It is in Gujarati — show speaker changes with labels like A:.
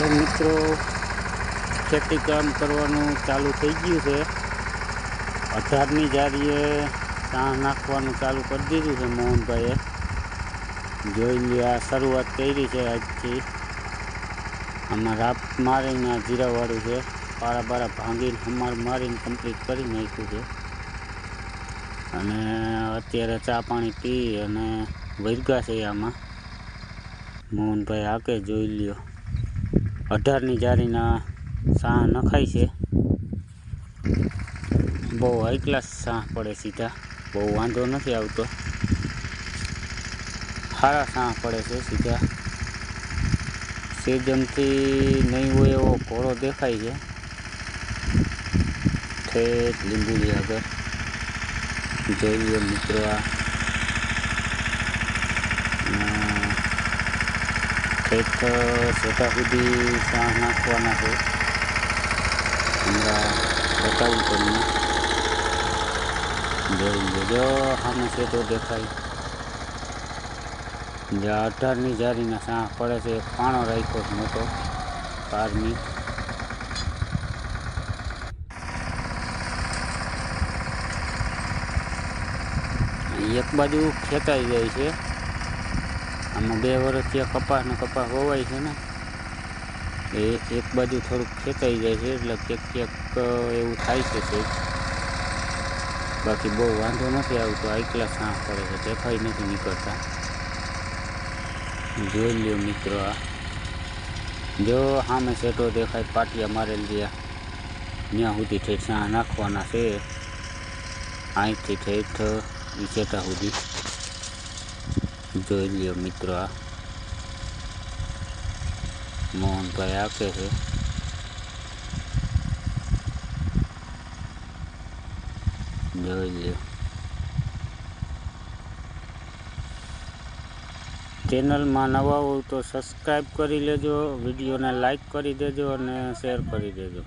A: હાલો મિત્રો ખેતી કામ કરવાનું ચાલુ થઈ ગયું છે. અઢારની જારીએ ચા નાખવાનું ચાલુ કરી દીધું છે મોહનભાઈએ. જોઈ લે આ શરૂઆત કરી છે આજથી. આમાં રાપ મારીને આ જીરાવાળું છે. પારા બારા ભાંગીને હમાર મારીને કમ્પ્લીટ કરી નાખ્યું છે. અને અત્યારે ચા પાણી પી અને વૈરગા છે આમાં. મોહનભાઈ આકે જોઈ લ્યો. અઢારની જારીના સાહ નખાય છે. બહુ હાઈ ક્લાસ સાહ પડે સીધા. બહુ વાંધો નથી આવતો. સારા સાહ પડે છે સીધા. સેજમથી નહીં હોય એવો ઘોડો દેખાય છે. ઠેઠ લીંબુડી આગળ. જોઈ લ્યો મિત્રો આ ઠેઠ છેટા સુધી સાહ નાખવાના છે. હમણાં બતાવું તમને. જોઈ લેજો સામે છેટો દેખાય. જ્યાં અઢારની જારીના સાહ પડે છે એક પાણો રાખ્યો છે મોટો કારની એક બાજુ ખેંચાઈ જાય છે. આમાં બે વર્ષથી આ કપાસ ને કપાસ વવાય છે ને, એ એક બાજુ થોડુંક ખેંચાઈ જાય છે એટલે ક્યાંક ક્યાંક એવું થાય છે તે બાકી બહુ વાંધો નથી આવતો આઈકલા સાહ પડે છે દેખાઈ નથી નીકળતા. જોઈ લ્યો મિત્રો આ. જો સામે સેટો દેખાય, પાટિયા મારેલ રહ્યા ત્યાં સુધી ઠેઠ નાખવાના છે. અહીંથી ઠેઠ, ઈ સુધી. જોઈ લ્યો મિત્રો આ. મોહનભાઈ આપે છે. જોઈ લ્યો. ચેનલમાં નવા હોય તો સબસ્ક્રાઈબ કરી લેજો, વિડીયોને લાઈક કરી દેજો અને શેર કરી દેજો.